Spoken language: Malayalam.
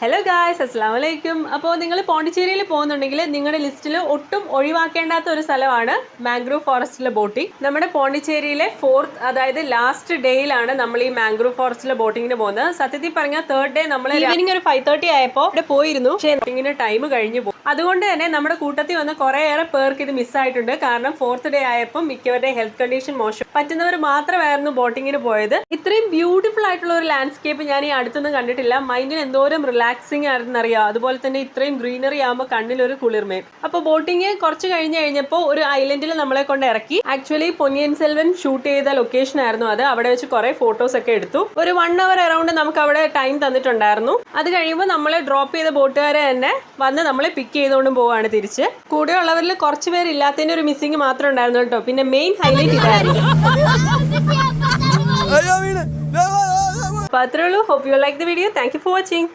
ഹലോ ഗായ്സ് അസ്സാം വലൈക്കും അപ്പോൾ നിങ്ങൾ പോണ്ടിച്ചേരിയിൽ പോകുന്നുണ്ടെങ്കിൽ നിങ്ങളുടെ ലിസ്റ്റിൽ ഒട്ടും ഒഴിവാക്കേണ്ടാത്ത ഒരു സ്ഥലമാണ് മാംഗ്രൂവ് ഫോറസ്റ്റിലെ ബോട്ടിംഗ്. നമ്മുടെ പോണ്ടിച്ചേരിയിലെ ഫോർത്ത് അതായത് ലാസ്റ്റ് ഡേയിലാണ് നമ്മൾ ഈ മാംഗ്രൂവ് ഫോറസ്റ്റിലെ ബോട്ടിങ്ങിന് പോകുന്നത്. സത്യത്തിൽ പറഞ്ഞാൽ തേർഡ് ഡേ നമ്മൾ ഈവനിങ് ഒരു ഫൈവ് തേർട്ടി ആയപ്പോൾ ഇവിടെ പോയിരുന്നു. പക്ഷേ ബോട്ടിങ്ങിന് ടൈം കഴിഞ്ഞു പോകും അതുകൊണ്ട് തന്നെ നമ്മുടെ കൂട്ടത്തിൽ വന്ന കുറേയേറെ പേർക്ക് ഇത് മിസ്സായിട്ടുണ്ട് കാരണം ഫോർത്ത് ഡേ ആയപ്പോൾ മിക്കവരുടെ ഹെൽത്ത് കണ്ടീഷൻ മോശം. പറ്റുന്നവർ മാത്രമായിരുന്നു ബോട്ടിങ്ങിന് പോയത്. ഇത്രയും ബ്യൂട്ടിഫുൾ ആയിട്ടുള്ള ഒരു ലാൻഡ്സ്കേപ്പ് ഞാൻ ഈ അടുത്തൊന്നും കണ്ടിട്ടില്ല. മൈൻഡിന് എന്തോരം റിലാക്സിങ് ആയിരുന്നറിയാം? അതുപോലെ തന്നെ ഇത്രയും ഗ്രീനറി ആകുമ്പോൾ കണ്ണിലൊരു കുളിർമയും. അപ്പോൾ ബോട്ടിങ് കുറച്ച് കഴിഞ്ഞ് കഴിഞ്ഞപ്പോൾ ഒരു ഐലൻഡിൽ നമ്മളെ കൊണ്ട് ഇറക്കി. ആക്ച്വലി പൊന്നിയൻ സെൽവൻ ഷൂട്ട് ചെയ്ത ലൊക്കേഷൻ ആയിരുന്നു അത്. അവിടെ വെച്ച് കുറേ ഫോട്ടോസ് ഒക്കെ എടുത്തു. ഒരു വൺ അവർ അറൗണ്ട് നമുക്ക് അവിടെ ടൈം തന്നിട്ടുണ്ടായിരുന്നു. അത് കഴിയുമ്പോൾ നമ്മളെ ഡ്രോപ്പ് ചെയ്ത ബോട്ടുകാരെ തന്നെ വന്ന് നമ്മളെ പിക്ക് ചെയ്തുകൊണ്ട് പോവാണ് തിരിച്ച്. കൂടെ ഉള്ളവരിൽ കുറച്ച് പേര് ഇല്ലാത്തതിന്റെ ഒരു മിസ്സിങ് മാത്രം ഉണ്ടായിരുന്നു കേട്ടോ. പിന്നെ മെയിൻ ഹൈലൈറ്റ് ഇതായിരുന്നു. അപ്പൊ. അപ്പോൾ അത്രേ ഉള്ളൂ. Hope you like the video thank you for watching